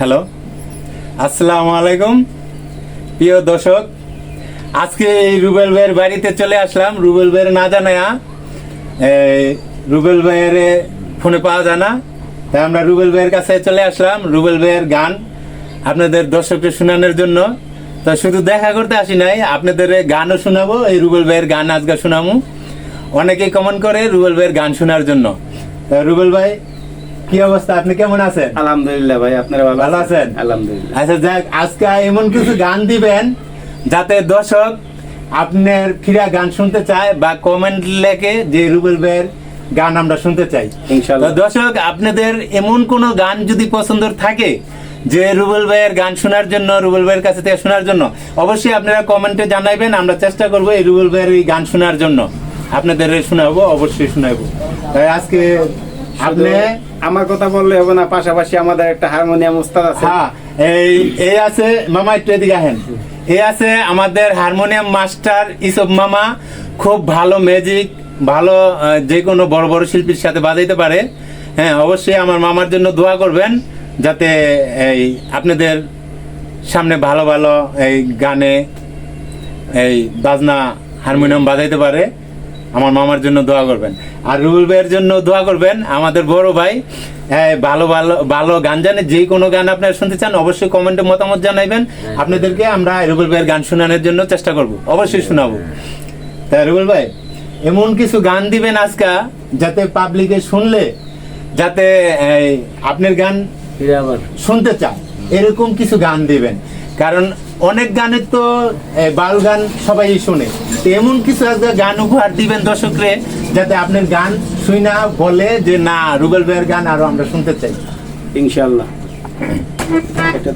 Hello. আসসালামু আলাইকুম। প্রিয় দর্শক, আজকে এই রুবেল ভাইয়ের বাড়িতে চলে আসলাম। রুবেল ভাইয়ের না এই রুবেল ভাইয়ের ফোনে পাওয়া যায় না। তাই আমরা রুবেল ভাইয়ের কাছে চলে আসলাম। রুবেল ভাইয়ের গান আপনাদের দর্শককে শোনানোর জন্য। তো শুধু দেখা করতে আসি নাই, আপনাদের গানও শোনাবো। এই রুবেল ভাইয়ের গান আজকে শোনাবো। অনেকেই কমেন্ট করে রুবেল ভাইয়ের গান শোনার জন্য। রুবেল ভাই কি অবস্থা? আপনি কেমন আছেন? আলহামদুলিল্লাহ ভাই আপনারা ভালো ভালো আছেন? আলহামদুলিল্লাহ। আচ্ছা যাক আজকে এমন কিছু গান দিবেন যাতে দর্শক আপনার ফিরা গান শুনতে চায় বা কমেন্ট লেখে যে রুবেল ভাইয়ের গান আমরা শুনতে চাই। ইনশাআল্লাহ। দর্শক আপনাদের এমন কোন গান যদি পছন্দ থাকে যে রুবেল ভাইয়ের গান শোনার জন্য রুবেল ভাইয়ের কাছে থেকে শোনার জন্য অবশ্যই আপনারা কমেন্টে জানাইবেন আমরা চেষ্টা করব এই রুবেল ভাইয়ের এই গান শোনার জন্য। আপনাদের শোনাবো অবশ্যই শোনাবো। তাই আজকে আপনি আমার কথা বললে হবে না, পাশাপাশি আমাদের একটা হারমোনিয়াম উস্তাদ আছে। হ্যাঁ এই এই আছে, মামা একটু এদিকে আহেন এই আছে আমাদের হারমোনিয়াম মাস্টার ইসব মামা, খুব ভালো ম্যাজিক ভালো যে কোনো বড় বড় শিল্পীর সাথে বাজাইতে পারে। হ্যাঁ অবশ্যই আমার মামার জন্য দোয়া করবেন, যাতে এই আপনাদের সামনে ভালো ভালো এই গানে এই বাজনা হারমোনিয়াম বাজাইতে পারে। আমার মামার জন্য দোয়া করবেন। আর রুবেল ভাইয়ের জন্য দোয়া করবেন। আমাদের বড় ভাই হ্যাঁ, ভালো ভালো ভালো গান জানে। যে কোনো গান আপনারা শুনতে চান অবশ্যই কমেন্টে মতামত জানাইবেন। আপনাদেরকে আমরা রুবেল ভাইয়ের গান শোনানোর জন্য চেষ্টা করব। অবশ্যই শোনাবো। তাই রুবেল ভাই এমন কিছু গান দিবেন আজকা যাতে পাবলিকে শুনলে যাতে আপনার গান শুনতে চান। এরকম কিছু গান দিবেন। কারণ অনেক গানের তো বাল গান সবাই শুনে। তো এমন কিছু একটা গান উপহার দিবেন দর্শকরে যাতে আপনার গান শুই না বলে যে না রুবেল ভাইয়ের গান আরও আমরা শুনতে চাই। ইনশাল্লাহ এটা